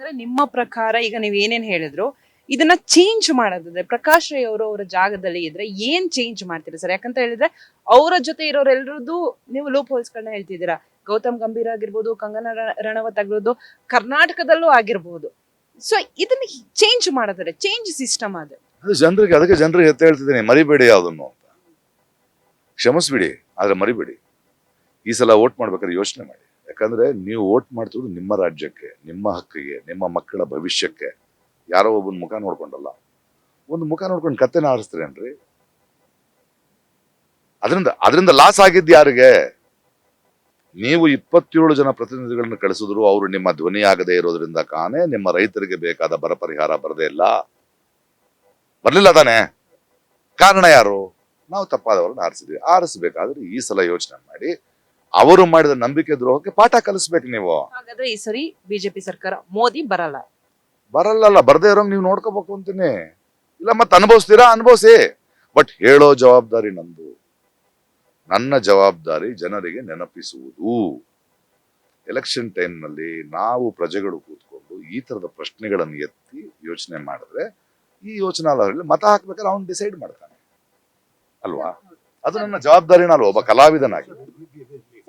ಅಂದ್ರೆ ನಿಮ್ಮ ಪ್ರಕಾರ ಈಗ ನೀವ್ ಏನೇನ್ ಹೇಳಿದ್ರು, ಇದನ್ನ ಚೇಂಜ್ ಮಾಡೋದಾದ್ರೆ ಪ್ರಕಾಶ್ ರೈ ಅವರು ಅವರ ಜಾಗದಲ್ಲಿ ಇದ್ರೆ ಏನ್ ಚೇಂಜ್ ಮಾಡ್ತೀರಾ ಸರ್? ಯಾಕಂತ ಹೇಳಿದ್ರೆ ಅವರ ಜೊತೆ ಇರೋರೆಲ್ಲರದ್ದು ನೀವು ಲೂಪ್ ಹೋಲ್ಸ್ಗಳನ್ನ ಹೇಳ್ತಿದ್ದೀರಾ. ಗೌತಮ್ ಗಂಭೀರ್ ಆಗಿರ್ಬೋದು, ಕಂಗನ ರಣವತ್ ಆಗಿರ್ಬೋದು, ಕರ್ನಾಟಕದಲ್ಲೂ ಆಗಿರ್ಬೋದು. ಸೊ ಇದನ್ನ ಚೇಂಜ್ ಮಾಡೋದ್ರೆ ಚೇಂಜ್ ಸಿಸ್ಟಮ್ ಅದು. ಜನರಿಗೆ, ಅದಕ್ಕೆ ಜನರಿಗೆ ಎತ್ತ ಹೇಳ್ತಿದ್ದೀನಿ, ಮರಿಬೇಡಿ ಅದನ್ನು ಕ್ಷಮಿಸ್ಬಿಡಿ, ಆದ್ರೆ ಮರಿಬೇಡಿ. ಈ ಸಲ ವೋಟ್ ಮಾಡ್ಬೇಕಾದ್ರೆ ಯೋಚನೆ ಮಾಡಿ. ಯಾಕಂದ್ರೆ ನೀವು ವೋಟ್ ಮಾಡ್ತಿರೋದು ನಿಮ್ಮ ರಾಜ್ಯಕ್ಕೆ, ನಿಮ್ಮ ಹಕ್ಕಿಗೆ, ನಿಮ್ಮ ಮಕ್ಕಳ ಭವಿಷ್ಯಕ್ಕೆ. ಯಾರೋ ಒಬ್ಬನ ಮುಖ ನೋಡ್ಕೊಂಡಲ್ಲ. ಒಂದು ಮುಖ ನೋಡ್ಕೊಂಡು ಕತ್ತೆನ ಆರಿಸ್ತೀರೇನ್ರಿ? ಅದರಿಂದ ಅದರಿಂದ ಲಾಸ್ ಆಗಿದ್ದು ಯಾರಿಗೆ? ನೀವು ಇಪ್ಪತ್ತೇಳು ಜನ ಪ್ರತಿನಿಧಿಗಳನ್ನು ಕಳಿಸಿದ್ರು ಅವರು ನಿಮ್ಮ ಧ್ವನಿ ಆಗದೆ ಇರೋದ್ರಿಂದ ಕಾಣೆ ನಿಮ್ಮ ರೈತರಿಗೆ ಬೇಕಾದ ಬರ ಪರಿಹಾರ ಬರದೇ ಇಲ್ಲ. ಬರಲಿಲ್ಲ ತಾನೆ? ಕಾರಣ ಯಾರು? ನಾವು ತಪ್ಪಾದವರನ್ನ ಆರಿಸಿದ್ವಿ. ಆರಿಸಬೇಕಾದ್ರೆ ಈ ಸಲ ಯೋಚನೆ ಮಾಡಿ. ಅವರು ಮಾಡಿದ ನಂಬಿಕೆ ದ್ರೋಹಕ್ಕೆ ಪಾಠ ಕಲಿಸ್ಬೇಕು ನೀವು. ಹಾಗಾದ್ರೆ ಈ ಸರಿ ಬಿಜೆಪಿ ಸರ್ಕಾರ ಮೋದಿ ಬರಲ್ಲ. ಬರಲ್ಲಲ್ಲ ಬರದೇ ಇರೋಂಗ್ ನೀವು ನೋಡ್ಕೋಬೇಕು ಅಂತೀನಿ. ಇಲ್ಲ ಮತ್ತೆ ಅನುಭವಿಸ್ತೀರಾ? ಅನುಭವಿಸಿ. ಬಟ್ ಹೇಳೋ ಜವಾಬ್ದಾರಿ ನಂದು. ನನ್ನ ಜವಾಬ್ದಾರಿ ಜನರಿಗೆ ನೆನಪಿಸುವುದು. ಎಲೆಕ್ಷನ್ ಟೈಮ್ನಲ್ಲಿ ನಾವು ಪ್ರಜೆಗಳು ಕೂತ್ಕೊಂಡು ಈ ತರದ ಪ್ರಶ್ನೆಗಳನ್ನು ಎತ್ತಿ ಯೋಚನೆ ಮಾಡಿದ್ರೆ ಈ ಯೋಚನಾಲಯದಲ್ಲಿ ಮತ ಹಾಕ್ಬೇಕಾದ್ರೆ ಅವನು ಡಿಸೈಡ್ ಮಾಡ್ತಾನೆ. ಅಲ್ವಾ? ಅದು ನನ್ನ ಜವಾಬ್ದಾರಿನ ಅಲ್ವಾ ಒಬ್ಬ ಕಲಾವಿದನಾಗಿ.